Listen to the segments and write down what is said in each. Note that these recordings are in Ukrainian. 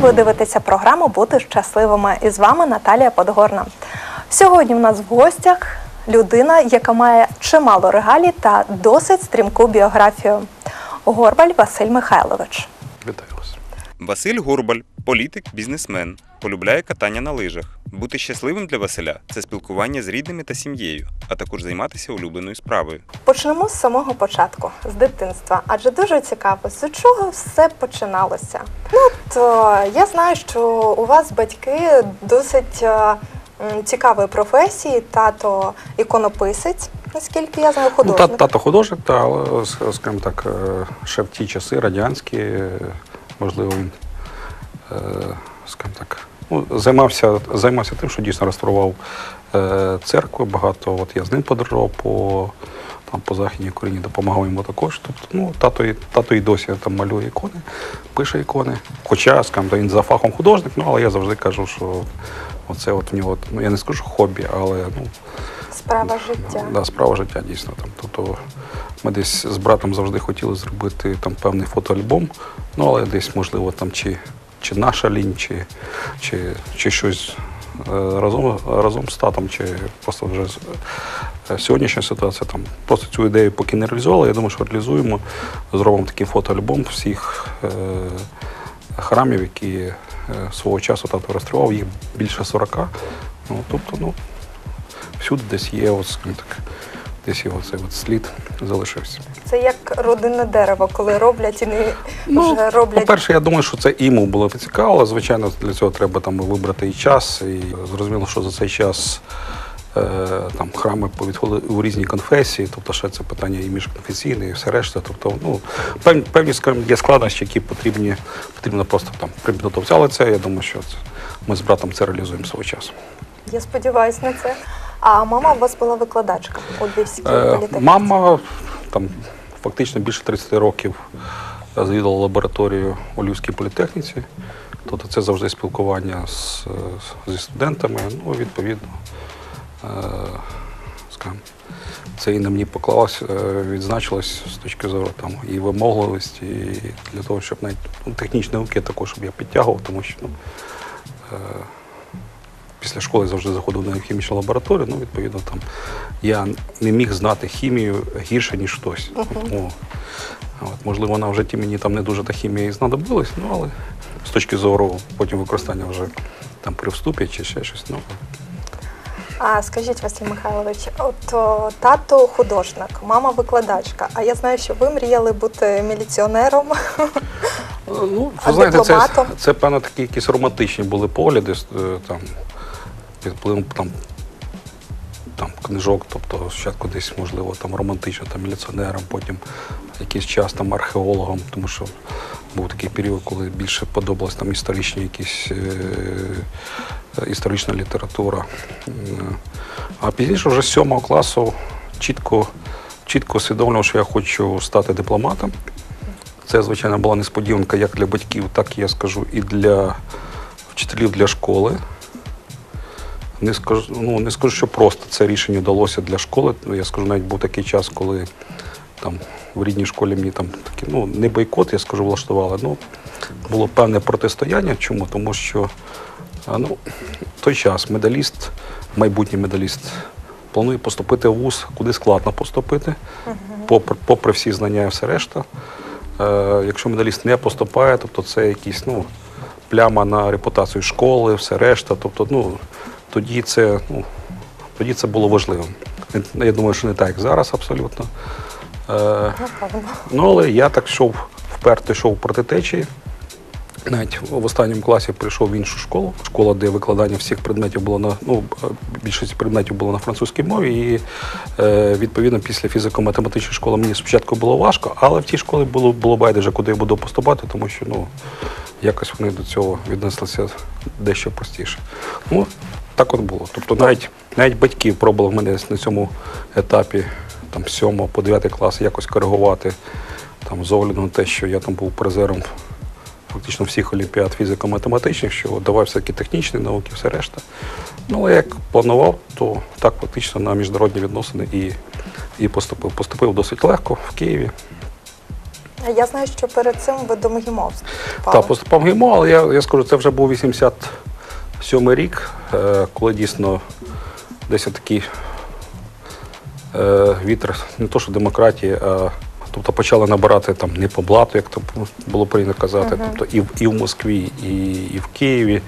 Ви дивитеся програму Бути щасливими. І з вами Наталія Подгорна. Сьогодні в нас в гостях людина, яка має чимало регалій та досить стрімку біографію. Горбаль Василь Михайлович. Вітаю вас. Василь Гурбаль, політик, бізнесмен, полюбляє катання на лижах. Бути щасливим для Василя це спілкування з рідними та сім'єю, а також займатися улюбленою справою. Почнемо з самого початку, з дитинства, адже дуже цікаво, з чого все починалося. Ну, то я знаю, що у вас батьки досить е, цікавої професії, тато іконописець, наскільки я знаю, Ну, художник. та, тато художник, та, але, скажімо так, е, ще в ті часи радянські, е, можливо, він, е, скажімо так, ну, займався, займався тим, що дійсно реставрував е, церкви багато. От я з ним подорожував по, там, по Західній Україні, допомагав йому також. Тобто, ну, тато, і- тато і досі там малює ікони, пише ікони. Хоча, скажімо, він за фахом художник, ну, але я завжди кажу, що оце от в нього, ну, я не скажу хобі, але ну, Справа життя. Да, справа життя дійсно. Там. Тобто ми десь з братом завжди хотіли зробити там певний фотоальбом, ну але десь, можливо, там чи, чи наша лінь, чи, чи, чи щось е, разом, разом з татом, чи просто вже е, сьогоднішня ситуація там просто цю ідею поки не реалізували. Я думаю, що реалізуємо, зробимо такий фотоальбом всіх е, храмів, які е, свого часу тато реставрував, їх більше 40. Ну, тобто, ну, всюди десь є, скажімо так, десь його цей от слід залишився. Це як родинне дерево, коли роблять і не Ну, вже роблять. По-перше, я думаю, що це йому було цікаво, звичайно для цього треба там вибрати і час. І зрозуміло, що за цей час е, там храми повідходили у різні конфесії, тобто ще це питання і міжконфесійне, і все решта. Тобто, ну певні, певні скажімо, є складнощі, які потрібні, потрібно просто там підготуватися. Але це я думаю, що це, ми з братом це реалізуємо свого часу. Я сподіваюся на це. А мама у вас була викладачка у Львівській Е, політехніці. Мама там фактично більше 30 років звідала лабораторію у Львівській політехніці. Тобто це завжди спілкування з, зі студентами. Ну, відповідно, е, скажімо, це і на мені поклалось, е, відзначилось з точки зору там, і вимогливості, і для того, щоб навіть ну, технічні науки також, щоб я підтягував, тому що ну, після школи завжди заходив на хімічну лабораторію, ну, відповідно, там я не міг знати хімію гірше, ніж хтось. Тому, от, можливо, вона в житті мені там не дуже та хімія і знадобилась, ну, але з точки зору потім використання вже там при вступі чи ще щось. Ну, А скажіть, Василь Михайлович, от о, тато художник, мама викладачка. А я знаю, що ви мріяли бути міліціонером. ну, ви знаєте, це, це, певно, такі якісь романтичні були погляди е, там, під впливом там, там, книжок, тобто спочатку десь, можливо, там романтично там, міліціонером, потім якийсь час там археологом, тому що був такий період, коли більше подобалась там історичні якісь е, історична література. Е, А пізніше вже з сьомого класу чітко, чітко усвідомлював, що я хочу стати дипломатом. Це, звичайно, була несподіванка як для батьків, так я скажу, і для вчителів для школи. Не скажу, ну, не скажу, що просто це рішення вдалося для школи. Я скажу, навіть був такий час, коли там в рідній школі мені там такі, ну, не бойкот, я скажу, влаштували. Ну, було певне протистояння. Чому? Тому що ну, той час медаліст, майбутній медаліст, планує поступити в ВУЗ, куди складно поступити, попри, попри всі знання і все решта. Е, якщо медаліст не поступає, тобто це якісь ну, пляма на репутацію школи, все решта. Тобто, ну, тоді це, ну, тоді це було важливим. Я думаю, що не так, як зараз абсолютно. Е, Ну, але я так йшов вперто йшов проти течії. Навіть в останньому класі прийшов в іншу школу. Школа, де викладання всіх предметів було на ну, більшість предметів було на французькій мові. І е, відповідно після фізико-математичної школи мені спочатку було важко, але в тій школі було, було байдуже, куди я буду поступати, тому що ну, якось вони до цього віднеслися дещо простіше. Ну, так от було. Тобто навіть, навіть батьки пробували в мене на цьому етапі там, 7 по 9 клас якось коригувати там, з огляду на те, що я там був призером фактично всіх олімпіад фізико-математичних, що давай все-таки технічні науки, все решта. Ну, але як планував, то так фактично на міжнародні відносини і, і поступив. Поступив досить легко в Києві. Я знаю, що перед цим ви до МГІМО вступали. Так, поступав в ГІМО, але я, я скажу, це вже був 87 рік, е, коли дійсно десь такий е, вітер, не то що демократії, а тобто почали набирати там не по блату, як то було прийнято казати, тобто і в, і в Москві, і, і в Києві.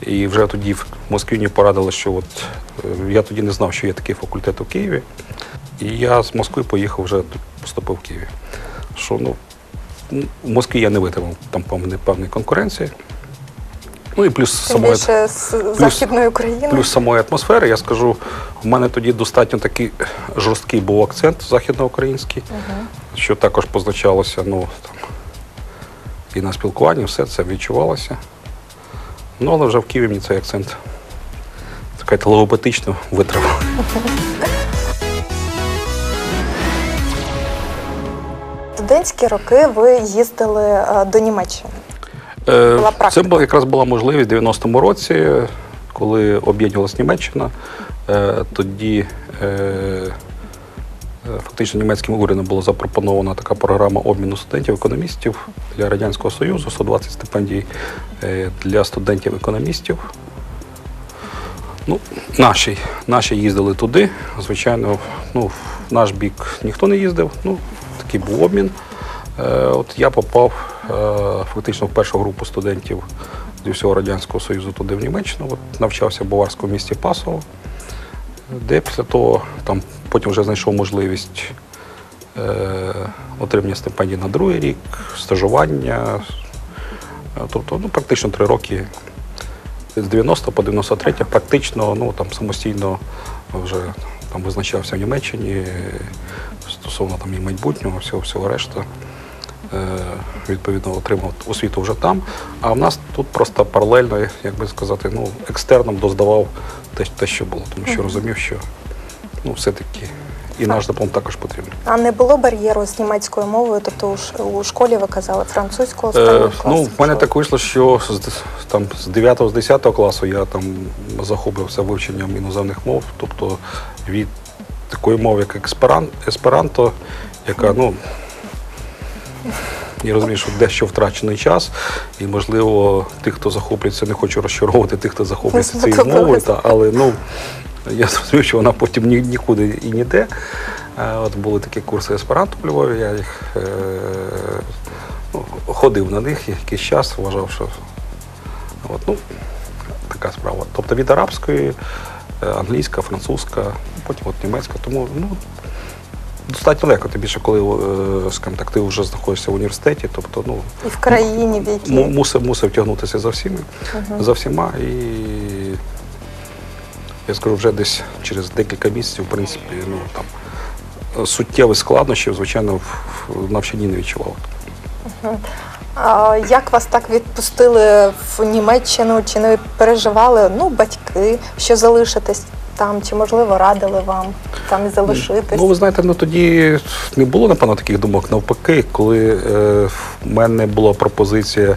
І вже тоді в Москві мені порадили, що от е, я тоді не знав, що є такий факультет у Києві. І я з Москви поїхав вже поступив в Києві. Що ну, В Москві я не витримав там певної конкуренції. Ну і плюс самої, більше з Західної України. плюс самої атмосфери, я скажу, в мене тоді достатньо такий жорсткий був акцент західноукраїнський, що також позначалося ну, там, і на спілкуванні, все це відчувалося. Ну, але вже в Києві мені цей акцент така телеопатично витримав. Студентські роки ви їздили е, до Німеччини. Е, Була Це була якраз була можливість в 90-му році, коли об'єднувалась Німеччина. Е, Тоді е, фактично німецьким урядом була запропонована така програма обміну студентів-економістів для Радянського Союзу, 120 стипендій для студентів-економістів. Ну, наші, наші їздили туди. Звичайно, ну, в наш бік ніхто не їздив. Ну, такий був обмін. Е, от я попав е, фактично в першу групу студентів зі всього Радянського Союзу туди в Німеччину. От, навчався в баварському місті Пасово, де після того там, потім вже знайшов можливість е, отримання стипендій на другий рік, стажування. Тобто, ну, практично три роки з 90 по 93 практично ну, там, самостійно вже там, визначався в Німеччині е, стосовно там, і майбутнього, всього, всього решта. Е, Відповідно, отримав освіту вже там. А в нас тут просто паралельно, як би сказати, ну, екстерном доздавав те, те, що було, тому що розумів, що ну, все-таки і наш диплом також потрібен. А не було бар'єру з німецькою мовою, тобто у школі ви казали французьку Е, ну, в мене так вийшло, що з, там, з 9 з 10 класу я там захопився вивченням іноземних мов, тобто від такої мови, як есперан, есперанто, яка, ну, я розумію, що дещо втрачений час, і, можливо, тих, хто захоплюється, не хочу розчаровувати тих, хто захоплюється цією мовою, та, але ну, я зрозумів, що вона потім ні, нікуди і ніде. Е, От були такі курси есперанто в Львові, я їх е, ну, ходив на них якийсь час, вважав, що от, ну, така справа. Тобто від арабської, е, англійська, французька, потім от німецька. Тому ну, достатньо легко, тим більше, коли е, скажімо так, ти вже знаходишся в університеті, тобто ну, І в країні, в якій му- мусив, мусив тягнутися за всіми, за всіма. І я скажу, вже десь через декілька місяців, в принципі, ну там суттєвих складнощів, звичайно, в навчанні не відчував. А, як вас так відпустили в Німеччину? Чи не переживали ну, батьки, що залишитись там, чи можливо радили вам там залишитись? Ну, ви знаєте, ну тоді не було, напевно, таких думок. Навпаки, коли е, в мене була пропозиція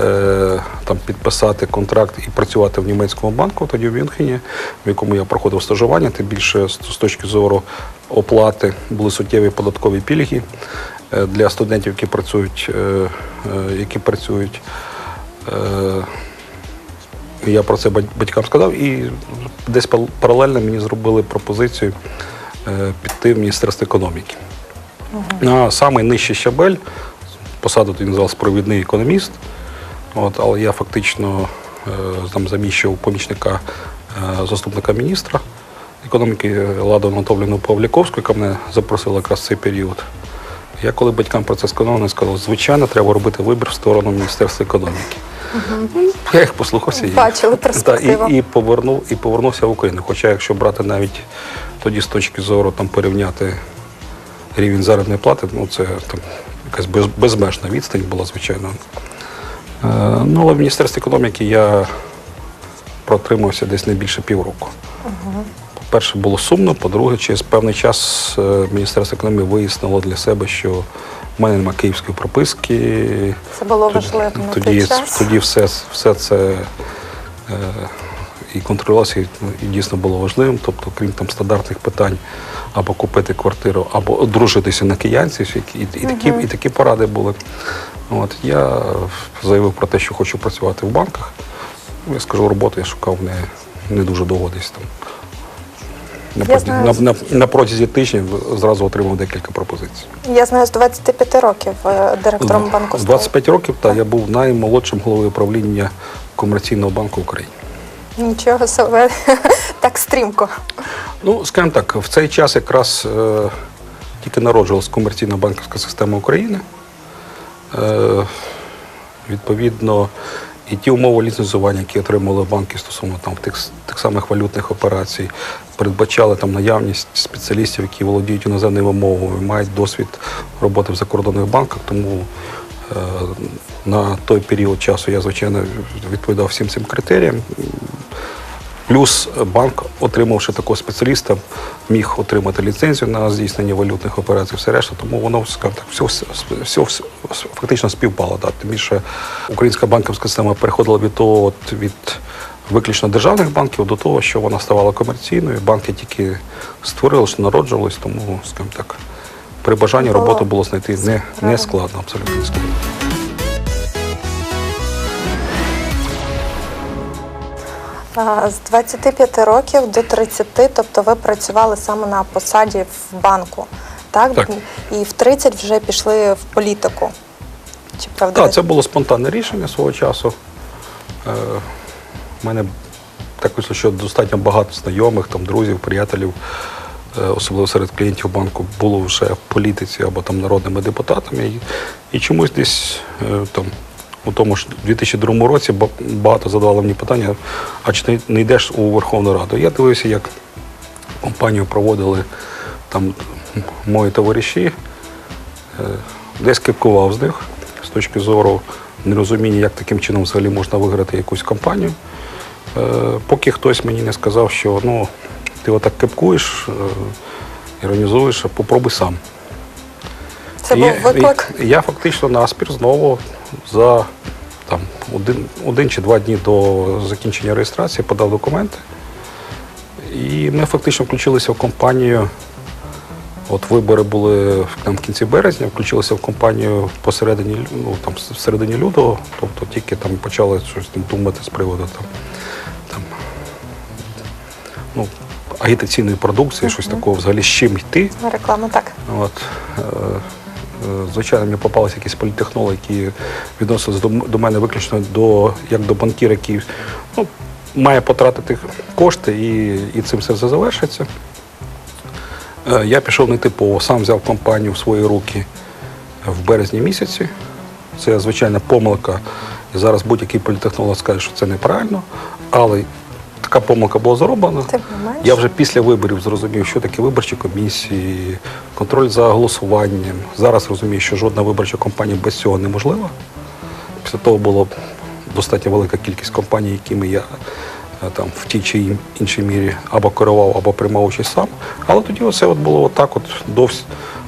е, там, підписати контракт і працювати в німецькому банку, тоді в Мюнхені, в якому я проходив стажування, тим більше з, з точки зору оплати були суттєві податкові пільги е, для студентів, які працюють, е, е, які працюють. Е, я про це батькам сказав, і десь паралельно мені зробили пропозицію е, піти в Міністерство економіки. На самий нижчий щабель, посаду тоді називався провідний економіст, от, але я фактично е, там заміщував помічника е, заступника міністра економіки Ладу Анатолівну Павліковську, яка мене запросила якраз цей період. Я коли батькам про це сказав, вони сказали, звичайно, треба робити вибір в сторону Міністерства економіки. Ну, Я їх послухався і, Бачили перспективу. і, і, повернув, і повернувся в Україну. Хоча, якщо брати навіть тоді з точки зору там, порівняти рівень заробітної плати, ну це там, якась без, безмежна відстань була, звичайно. Е, ну, але в Міністерстві економіки я протримався десь не більше півроку. По-перше, було сумно, по-друге, через певний час е, Міністерство економіки вияснило для себе, що в мене немає київської прописки. Це було Тоді- важливо на тоді, той час. тоді все, все це е, і контролювався, і, і дійсно було важливим. Тобто, крім там стандартних питань, або купити квартиру, або одружитися на киянці, які- і, і, такі, і такі поради були. От, я заявив про те, що хочу працювати в банках. Я скажу, роботу я шукав не, не дуже довго десь там. На, Я знаю. на, на, на протязі тижнів зразу отримав декілька пропозицій. Я знаю, з 25 років е, директором банку З 25 років та я був наймолодшим головою управління комерційного банку України. Нічого себе так стрімко. Ну, скажімо так, в цей час якраз е, тільки народжувалась комерційна банківська система України. Е, відповідно, і ті умови ліцензування, які отримали банки стосовно там, тих, тих самих валютних операцій, передбачали там наявність спеціалістів, які володіють іноземними мовами, мають досвід роботи в закордонних банках. Тому е, на той період часу я, звичайно, відповідав всім цим критеріям. Плюс банк, отримавши такого спеціаліста, міг отримати ліцензію на здійснення валютних операцій, все решта, тому воно скажімо так, все, все, все, фактично співпало. Да. Тим більше українська банківська система переходила від того, от, від виключно державних банків до того, що вона ставала комерційною. Банки тільки створилися, народжувались, тому, скажімо так, при бажанні роботу було знайти не, не складно, абсолютно не складно. З 25 років до 30, тобто ви працювали саме на посаді в банку, так? Так. І в 30 вже пішли в політику. Чи правда? Так, це було спонтанне рішення свого часу. Е, У мене так вийшло, що достатньо багато знайомих, там, друзів, приятелів, е, особливо серед клієнтів банку, було вже в політиці або там народними депутатами. І, і чомусь десь е, там. У тому ж 2002 році багато задавали мені питання, а чи ти не йдеш у Верховну Раду? Я дивився, як компанію проводили там мої товариші, Е, десь кипкував з них з точки зору нерозуміння, як таким чином взагалі можна виграти якусь кампанію. Е, Поки хтось мені не сказав, що ну, ти отак кипкуєш, е, іронізуєш, попробуй сам. Це І- був виклик. і я фактично наспір знову за там, один, один чи два дні до закінчення реєстрації подав документи. І ми фактично включилися в компанію. От вибори були в- там, в кінці березня, включилися в компанію посередині, ну, там, в середині лютого, тобто тільки там почали щось там думати з приводу там, там, ну, агітаційної продукції, щось такого взагалі з чим йти. Реклама так. От, е, звичайно, мені попалися якісь політехнологи, які відносились до, до мене виключно до, як до банкіра, який ну, має потратити кошти і, і цим все завершиться. Е, Я пішов не типово, сам взяв компанію в свої руки в березні місяці. Це звичайна помилка. І зараз будь-який політехнолог скаже, що це неправильно, але така помилка була зроблена. Я вже після виборів зрозумів, що таке виборчі комісії, контроль за голосуванням. Зараз розумію, що жодна виборча кампанія без цього неможлива. Після того була достатньо велика кількість компаній, якими я е, там в тій чи іншій мірі або керував, або приймав участь сам. Але тоді все от було отак, от довс-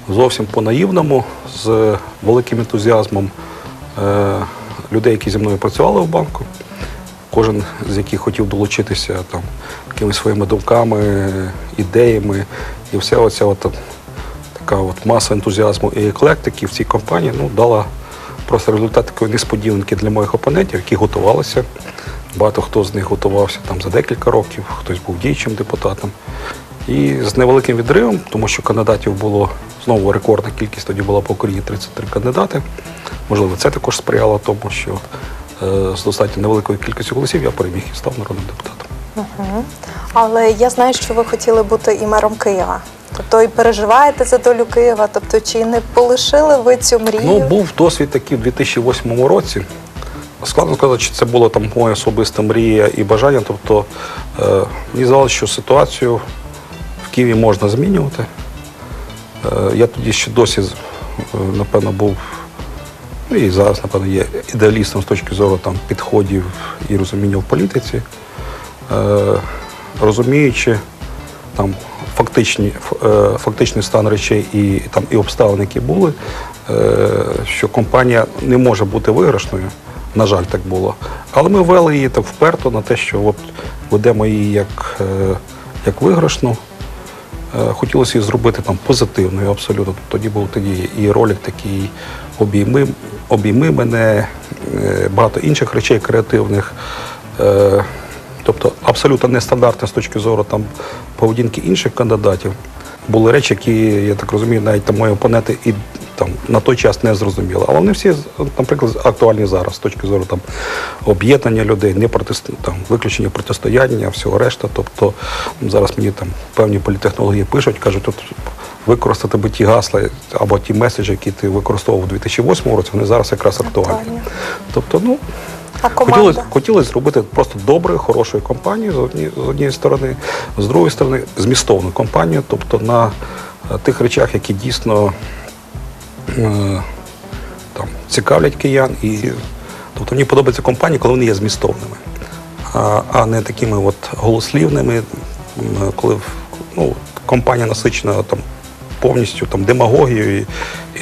зовсім по-наївному, з великим ентузіазмом е, людей, які зі мною працювали в банку кожен з яких хотів долучитися там якимись своїми думками, ідеями. І вся оця от, така от маса ентузіазму і еклектики в цій компанії ну, дала просто результат такої несподіванки для моїх опонентів, які готувалися. Багато хто з них готувався там за декілька років, хтось був діючим депутатом. І з невеликим відривом, тому що кандидатів було знову рекордна кількість, тоді була по Україні 33 кандидати. Можливо, це також сприяло тому, що з достатньо невеликою кількістю голосів я переміг і став народним депутатом. Але я знаю, що ви хотіли бути і мером Києва. Тобто і переживаєте за долю Києва. Тобто, чи не полишили ви цю мрію? Ну, був досвід такий в 2008 році. Складно сказати, чи це було там моя особиста мрія і бажання. Тобто е, мені здалося, що ситуацію в Києві можна змінювати. Е, я тоді ще досі, е, напевно, був, ну і зараз, напевно, є ідеалістом з точки зору там, підходів і розуміння в політиці. Е, розуміючи там фактичні, е, фактичний стан речей і, там, і обставини, які були, е, що компанія не може бути виграшною, На жаль, так було. Але ми вели її так вперто на те, що от ведемо її як, е, як виграшну. Е, Хотілося її зробити там позитивною абсолютно. Тоді був тоді і ролик такий обійми, обійми мене, е, багато інших речей креативних. Е, Тобто абсолютно нестандартне з точки зору там, поведінки інших кандидатів. Були речі, які, я так розумію, навіть там мої опоненти і там на той час не зрозуміли. Але вони всі, наприклад, актуальні зараз з точки зору там об'єднання людей, не протист... там, виключення протистояння, всього решта. Тобто зараз мені там певні політехнології пишуть, кажуть, тут використати би ті гасла або ті меседжі, які ти використовував у 2008 році, вони зараз якраз актуальні. Тобто, ну А? Хотілося, хотілося зробити просто доброю, хорошою компанією з однієї, з однієї сторони, з другої сторони, змістовну компанію, тобто на е, тих речах, які дійсно там, цікавлять киян. І, тобто мені подобаються компанії, коли вони є змістовними, а, а не такими от голослівними, коли ну, компанія насичена там, повністю там, демагогією і,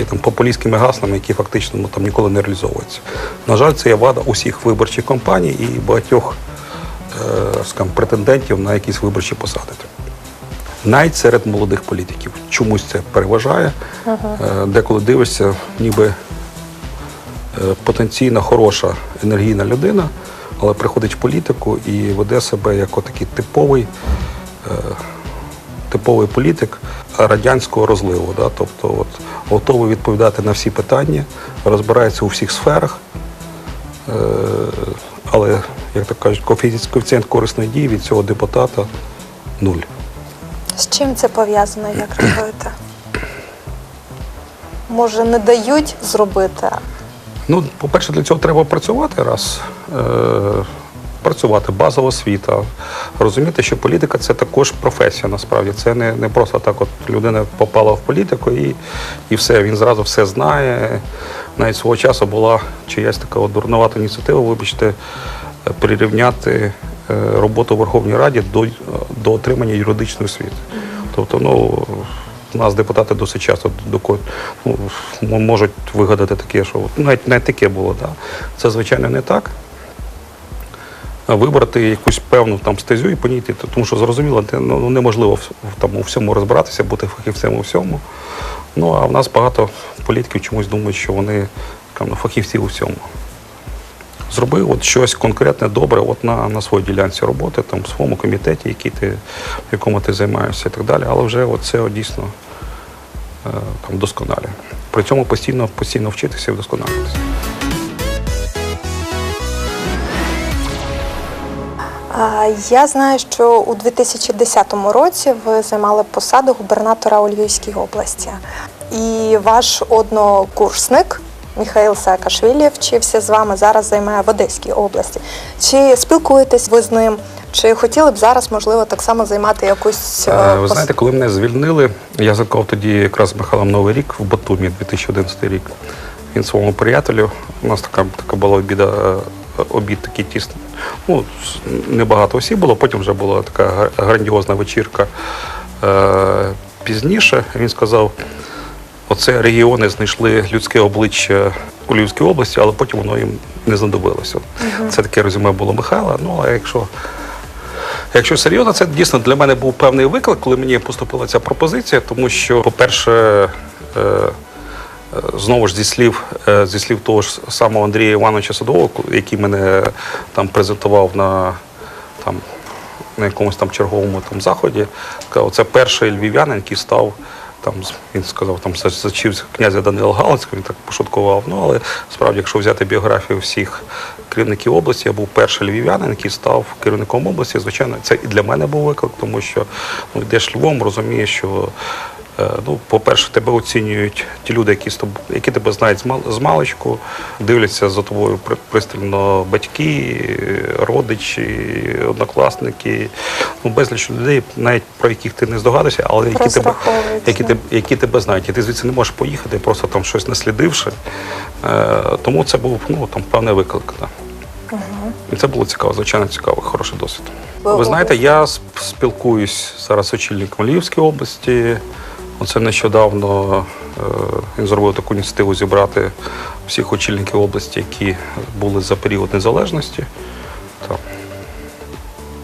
і там, популістськими гаслами, які фактично ну, там, ніколи не реалізовуються. На жаль, це є вада усіх виборчих кампаній і багатьох е, скажімо, претендентів на якісь виборчі посади. Навіть серед молодих політиків. Чомусь це переважає. Е, Деколи дивишся, ніби е, потенційно хороша енергійна людина, але приходить в політику і веде себе як отакий типовий, е, типовий політик радянського розливу. Да? Тобто от, готовий відповідати на всі питання, розбирається у всіх сферах. Е, але, як так кажуть, коефіцієнт корисної дії від цього депутата нуль. З чим це пов'язано, як рахуєте? Може, не дають зробити? Ну, по-перше, для цього треба працювати раз. Е, працювати, базова освіта. Розуміти, що політика це також професія, насправді. Це не, не просто так, от людина попала в політику і, і все, він зразу все знає. Навіть свого часу була чиясь така от дурнувата ініціатива, вибачте, е, прирівняти роботу в Верховній Раді до, до отримання юридичної освіти. Тобто, ну, у нас депутати досить часто до ну, можуть вигадати таке, що ну, навіть, навіть таке було. Да. Це, звичайно, не так. Вибрати якусь певну там стезю і по тому що зрозуміло, те, ну, неможливо там, у всьому розбиратися, бути фахівцем у всьому. Ну а в нас багато політиків чомусь думають, що вони там, ну, фахівці у всьому. Зроби от щось конкретне добре от на, на своїй ділянці роботи, там, в своєму комітеті, який ти, в якому ти займаєшся і так далі. Але вже от це от дійсно е, там, вдосконалює. При цьому постійно, постійно вчитися і вдосконалюватися. Я знаю, що у 2010 році ви займали посаду губернатора у Львівській області. І ваш однокурсник Михайло Саакашвілі вчився з вами, зараз займає в Одеській області. Чи спілкуєтесь ви з ним? Чи хотіли б зараз, можливо, так само займати якусь е, Е, Ви знаєте, коли мене звільнили, я закав тоді якраз з Михайлом Новий рік в Батумі, 2011 рік. Він своєму приятелю. У нас така, така була обіда, е, обід такий тісний. Ну, небагато осіб було, потім вже була така грандіозна вечірка е, пізніше. Він сказав, оце регіони знайшли людське обличчя у Львівській області, але потім воно їм не знадобилося. Це таке резюме було Михайла. Ну, а якщо Якщо серйозно, це дійсно для мене був певний виклик, коли мені поступила ця пропозиція, тому що, по-перше, е, е, знову ж зі слів, е, зі слів того ж самого Андрія Івановича Садового, який мене там презентував на там, на якомусь там черговому там заході, це перший львів'янин, який став. Там він сказав, там зачився князя Данила Галицького, він так пошуткував. Ну але справді, якщо взяти біографію всіх керівників області, я був перший львів'янин, який став керівником області. Звичайно, це і для мене був виклик, тому що ну, йдеш Львом, розумієш, що ну, по-перше, тебе оцінюють ті люди, які з тоб- які тебе знають з мал- з маличку, дивляться за тобою при- пристально батьки, е, родичі, однокласники, ну безліч людей, навіть про яких ти не здогадуєшся, але які тебе, які, тебе, які тебе знають. І ти звідси не можеш поїхати, просто там щось наслідивши. Е, тому це був ну, там, певний виклик. Да. І це було цікаво, звичайно, цікаво, хороший досвід. Ви знаєте, я спілкуюсь зараз з очільником Львівської області. Оце нещодавно е, він зробив таку ініціативу зібрати всіх очільників області, які були за період незалежності. Там,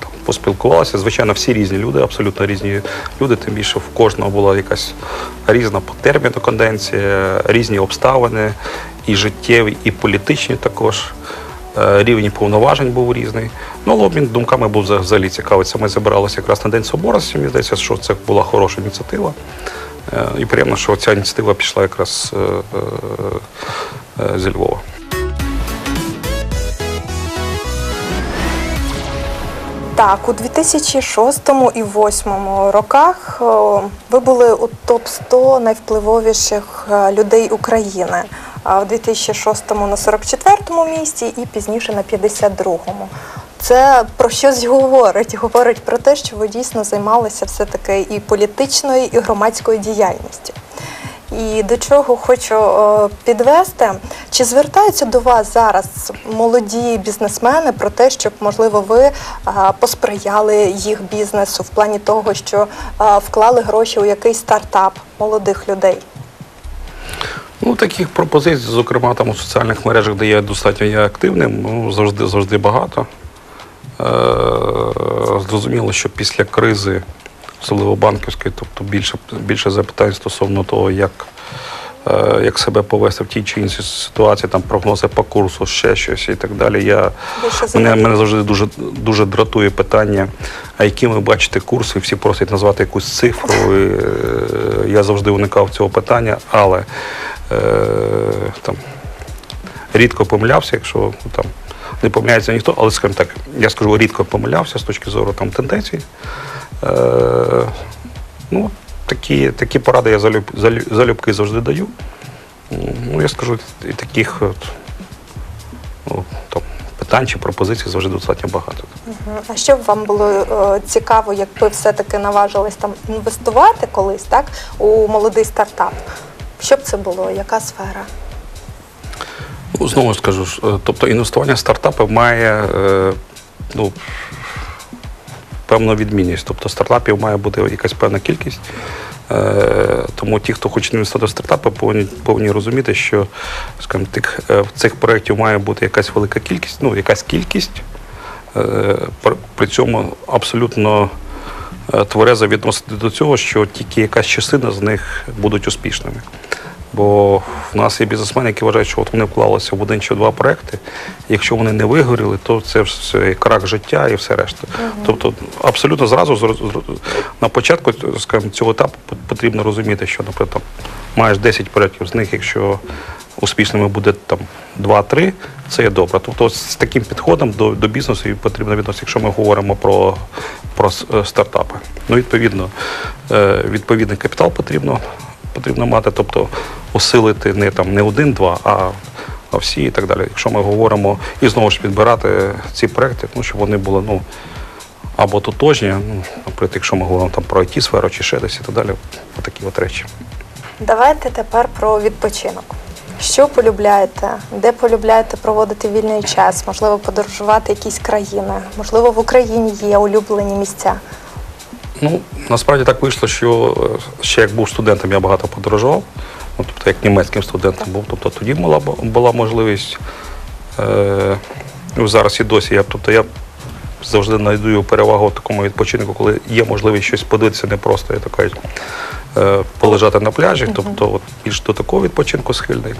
там поспілкувалися. Звичайно, всі різні люди, абсолютно різні люди. Тим більше в кожного була якась різна по терміну конденція, різні обставини, і життєві, і політичні також. Е, Рівень повноважень був різний. Ну, але обмін думками був взагалі цікавий. Це ми забиралися якраз на День Соборності. Мені здається, що це була хороша ініціатива. Е, І приємно, що ця ініціатива пішла якраз е, зі Львова. Так, у 2006 і 2008 роках ви були у топ-100 найвпливовіших е, людей України. А в 2006 на 44-му місці і пізніше на 52-му. Це про щось говорить. Говорить про те, що ви дійсно займалися все-таки і політичною, і громадською діяльністю. І до чого хочу підвести, чи звертаються до вас зараз молоді бізнесмени про те, щоб можливо ви посприяли їх бізнесу в плані того, що вклали гроші у якийсь стартап молодих людей? Ну, таких пропозицій, зокрема там у соціальних мережах, де я достатньо є активним, ну, завжди, завжди багато. Е, зрозуміло, що після кризи, особливо банківської, тобто більше, більше запитань стосовно того, як, е, як себе повести в тій чи іншій ситуації, там прогнози по курсу, ще щось і так далі. Я, мене, мене завжди дуже, дуже дратує питання, а які ви бачите курси, всі просять назвати якусь цифру. І, е, я завжди уникав цього питання, але там, рідко помилявся, якщо там, не помиляється ніхто, але скажімо так, я скажу, рідко помилявся з точки зору там, тенденцій. Е, ну, такі, такі поради я залюб, залю- залюбки завжди даю. Ну, я скажу, і таких от, ну, там, питань чи пропозицій завжди достатньо багато. А що б вам було е, цікаво, якби все-таки наважились там інвестувати колись, так, у молодий стартап? Що б це було? Яка сфера? Ну, знову скажу, е, тобто інвестування в стартапи має е, ну, певну відмінність. Тобто стартапів має бути якась певна кількість. Е, Тому ті, хто хоче інвестувати в стартапи, повинні, повинні розуміти, що скажімо, тих, цих проєктів має бути якась велика кількість, ну, якась кількість. При- цьому абсолютно тверезо відносити до цього, що тільки якась частина з них будуть успішними. Бо в нас є бізнесмени, які вважають, що от вони вклалися в один чи два проекти. Якщо вони не вигоріли, то це все крах життя і все решта. Тобто, абсолютно зразу на початку скажімо, цього етапу потрібно розуміти, що, наприклад, там, маєш 10 проєктів, з них, якщо успішними буде там 2-3, це є добре. Тобто з таким підходом до, до бізнесу і потрібно відноситися, якщо ми говоримо про, про е, стартапи. Ну, відповідно, е, відповідний капітал потрібно, потрібно мати, тобто усилити не там не один-два, а всі і так далі. Якщо ми говоримо і знову ж підбирати ці проекти, ну, щоб вони були ну, або тотожні, ну, наприклад, якщо ми говоримо там про it сферу чи ще десь і так далі, отакі от речі. Давайте тепер про відпочинок. Що полюбляєте? Де полюбляєте проводити вільний час? Можливо, подорожувати якісь країни? Можливо, в Україні є улюблені місця. Ну, насправді так вийшло, що е, ще як був студентом, я багато подорожував. Ну, тобто, як німецьким студентом був, тобто тоді була, була можливість. Е, зараз і досі. Я, тобто, я завжди знайду перевагу в такому відпочинку, коли є можливість щось подивитися, не просто я така, е, полежати на пляжі, тобто от, більш до такого відпочинку схильний.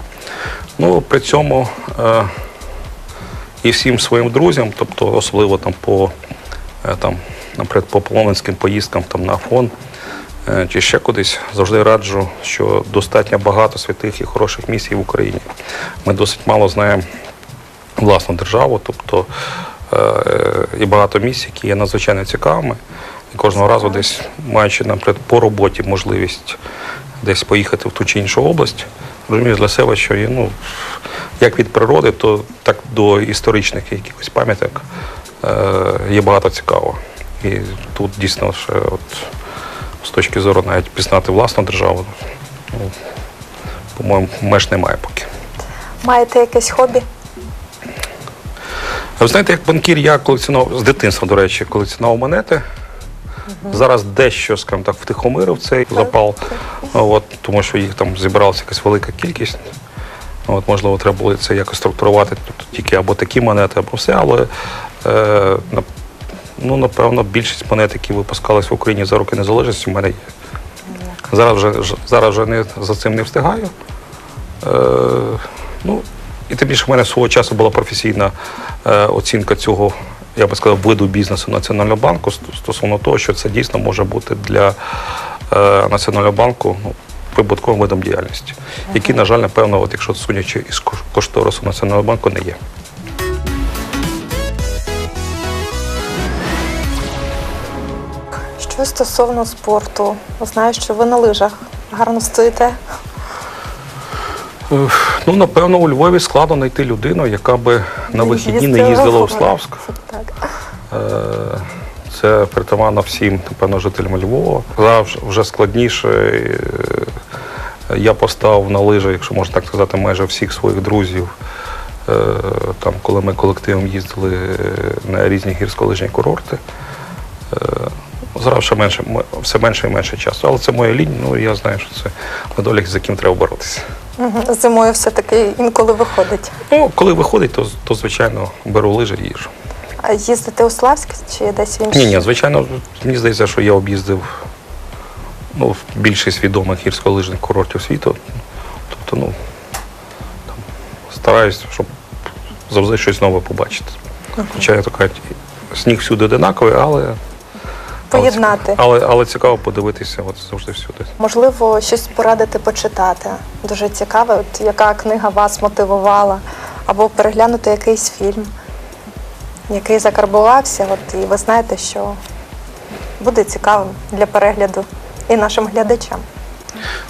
Ну, при цьому е, і всім своїм друзям, тобто особливо там по е, там, наприклад, по полонинським поїздкам там, на Афон е, чи ще кудись, завжди раджу, що достатньо багато святих і хороших місій в Україні. Ми досить мало знаємо власну державу, тобто е, і багато місць, які є надзвичайно цікавими. І кожного разу десь маючи, наприклад, по роботі можливість десь поїхати в ту чи іншу область, розумію для себе, що є, ну, як від природи, то так до історичних якихось пам'яток е, є багато цікавого. І тут дійсно ще от, з точки зору навіть пізнати власну державу, ну, по-моєму, меж немає поки. Маєте якесь хобі? А Ви знаєте, як банкір я колекціонував з дитинства, до речі, колекціонував монети. Зараз дещо, скажімо так, втихомирив цей запал, от, тому що їх там зібралася якась велика кількість. От, можливо, треба було це якось структурувати, тобто тільки або такі монети, або все, але е, ну, напевно, більшість монет, які випускались в Україні за роки незалежності, в мене є. Зараз вже, зараз вже не, за цим не встигаю. Е, ну, і тим більше в мене свого часу була професійна е, оцінка цього, я би сказав, виду бізнесу Національного банку стосовно того, що це дійсно може бути для е, Національного банку ну, прибутковим видом діяльності, який, на жаль, напевно, от якщо судячи із кош- кошторису Національного банку, не є. Що стосовно спорту, знаю, що ви на лижах гарно стоїте. Е, Ну, напевно, у Львові складно знайти людину, яка би на вихідні не їздила у Славськ. Е, Це притаманно всім, напевно, жителям Львова. Зараз вже складніше. Е, Я поставив на лижі, якщо можна так сказати, майже всіх своїх друзів. Там, коли ми колективом їздили на різні гірськолижні курорти. Зараз ще менше, все менше і менше часу. Але це моя лінія, ну і я знаю, що це недолік, з яким треба боротися. Зимою все-таки інколи виходить. Ну, коли виходить, то, то звичайно беру лижі і їжджу. А їздити у Славськ чи десь в інші? Ні, ні, звичайно, мені здається, що я об'їздив ну, більшість відомих гірськолижних курортів світу. Тобто, ну, там, стараюсь, щоб завжди щось нове побачити. Хоча я така, сніг всюди одинаковий, але. Поєднати. Але, але, цікаво подивитися от завжди всюди. Можливо, щось порадити почитати. Дуже цікаве, от яка книга вас мотивувала, або переглянути якийсь фільм, який закарбувався, от, і ви знаєте, що буде цікавим для перегляду і нашим глядачам.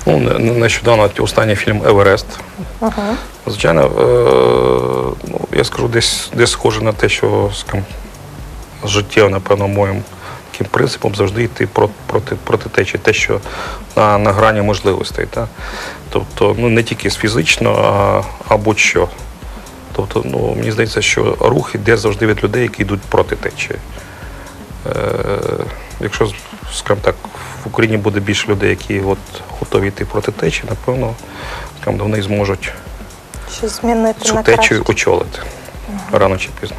Ну, не- не- нещодавно останній фільм Еверест. Угу. Звичайно, е, ну, я скажу, десь, десь схоже на те, що життєво, напевно, моїм таким принципом завжди йти проти, проти, проти течії, те, що на, на грані можливостей. Та? Тобто, ну, не тільки з фізично, а, а будь-що. Тобто, ну, мені здається, що рух іде завжди від людей, які йдуть проти течії. Е, якщо, скажімо так, в Україні буде більше людей, які от, готові йти проти течії, напевно, скажімо, вони зможуть Щось змінити цю на течію очолити рано чи пізно.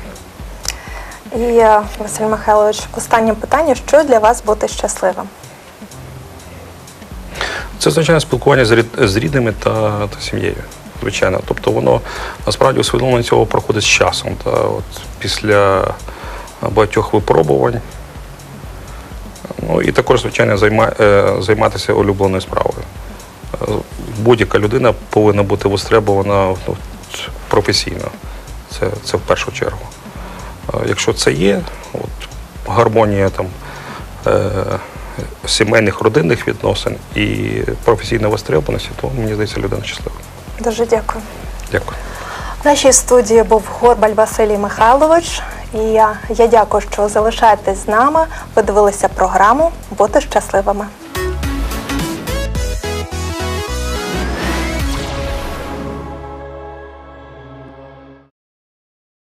І Василь Михайлович, останнє питання: що для вас бути щасливим? Це звичайно спілкування з, рідними та, та сім'єю. Звичайно. Тобто воно насправді усвідомлення цього проходить з часом. Та, от, після багатьох випробувань. Ну і також, звичайно, займа, е, займатися улюбленою справою. Будь-яка людина повинна бути востребована ну, професійно. Це, це в першу чергу. Е, Якщо це є, от, гармонія там, е, сімейних родинних відносин і професійна востребованості, то мені здається, людина щаслива. Дуже дякую. Дякую. В нашій студії був Горбаль Василій Михайлович. І я, я дякую, що залишаєтесь з нами. Ви дивилися програму Бути щасливими.